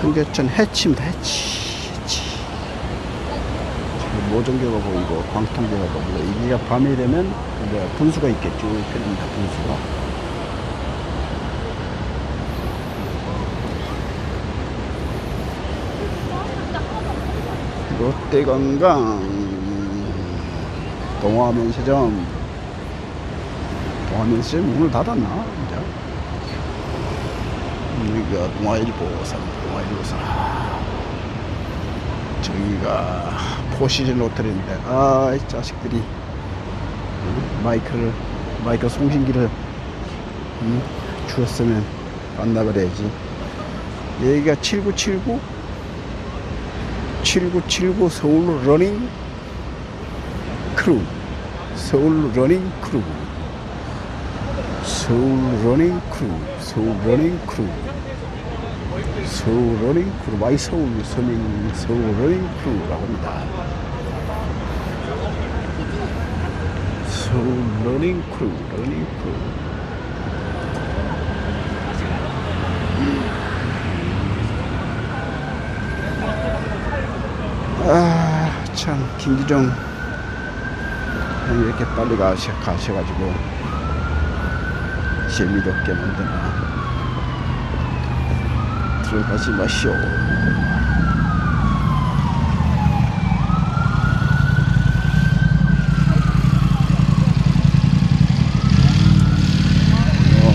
청계천 해치입니다. 해치. 해치. 지금 모종계가 보이고 광통계가 보이고 이게 밤이 되면 이제 분수가 있겠죠. 펴집니다. 분수가. 롯데관광 동화면세점 동화면세점 문을 닫았나? 이제 여기가 동아일보사 동아일보사 저기가 포시즌 호텔인데 아 이 자식들이. 마이크를 마이크 송신기를 음, 주었으면 만나버려야지. 여기가 7979 7979 서울 러닝 크루. 서울 러닝 크루. 서울 러닝 크루. 서울 러닝 크루 서울 러닝 크루 마이 서울 서민 서울 러닝 크루라고 합니다 서울 러닝 크루 러닝 크루 아, 참, 김기정, 왜 이렇게 빨리 가셔, 가셔가지고, 재미도 없게 만드나. 들어가지 마시오. 어,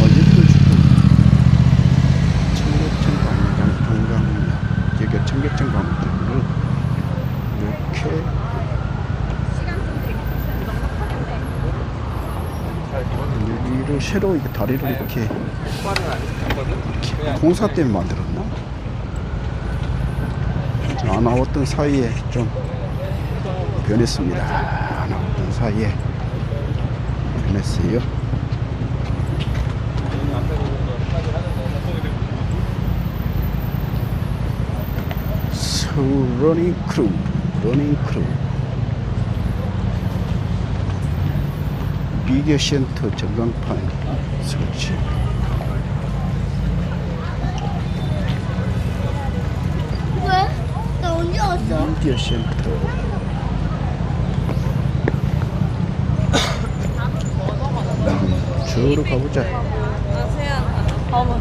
이쁜 축구. 청계천 관광, 관광, 여기 청계천 관광을 이렇게 새로 이렇게 다리를 이렇게 이렇게 공사 때문에 만들었나? 안 나왔던 사이에 좀 변했습니다. 안 나왔던 사이에 변했어요. 서울 러닝 크루, 러닝 크루. 미디어 센터 전광판 설치. 왜? 나 언제 왔어? 미디어 센터. 저로 가보자. 아세안, 어머.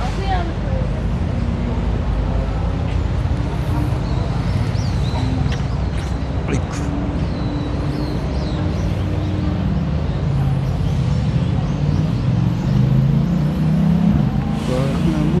아세안. 아이쿠.